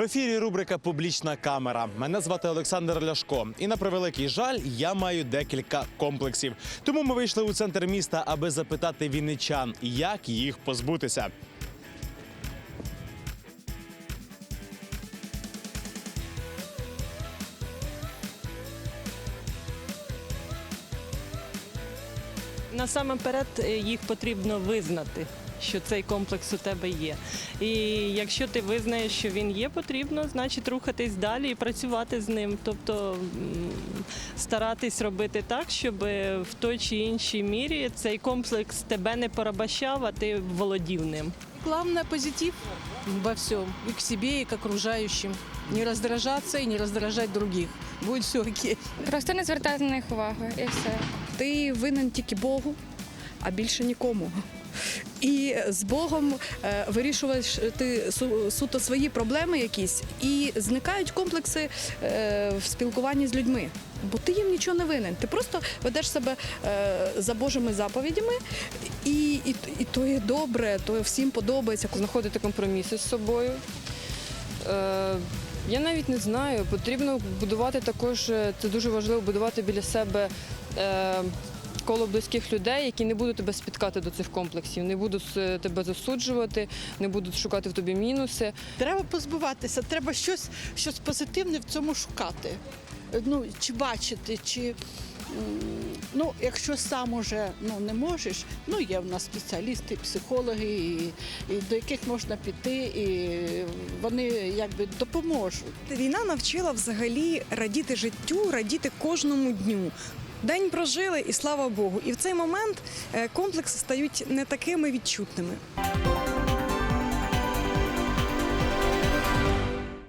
В ефірі рубрика Публічна камера. Мене звати Олександр Ляшко. І на превеликий жаль, я маю декілька комплексів. Тому ми вийшли у центр міста, аби запитати вінничан, як їх позбутися. Насамперед е, їх потрібно визнати, що цей комплекс у тебе є. І якщо ти визнаєш, що він є, потрібно, значить рухатись далі і працювати з ним. Тобто старатись робити так, щоб в той чи іншій мірі цей комплекс тебе не порабощав, а ти володів ним. Главное позитив во всем, и к себе, и к окружающим. Не раздражаться и не раздражать других. Будет все окей. Просто не звертати на них увагу і все. ти винен тільки Богу, а більше нікому. І з Богом е, вирішуєш ти суто свої проблеми якісь, і зникають комплекси е, в спілкуванні з людьми. Бо ти їм нічого не винен. Ти просто ведеш себе е, за Божими заповідями, і, і, і то є добре, то всім подобається. знаходити компроміси з собою. Я навіть не знаю. Потрібно будувати також, е, це дуже важливо будувати біля себе е, коло близьких людей, які не будуть тебе спіткати до цих комплексів, не будуть е, тебе засуджувати, не будуть шукати в тобі мінуси. Треба позбуватися, треба щось, щось позитивне в цьому шукати. Ну, чи бачити, чи ну, якщо сам уже ну, не можеш, ну є в нас спеціалісти, психологи, і, і до яких можна піти, і вони якби допоможуть. Війна навчила взагалі радіти життю, радіти кожному дню. День прожили, і слава Богу. І в цей момент е, комплекси стають не такими відчутними.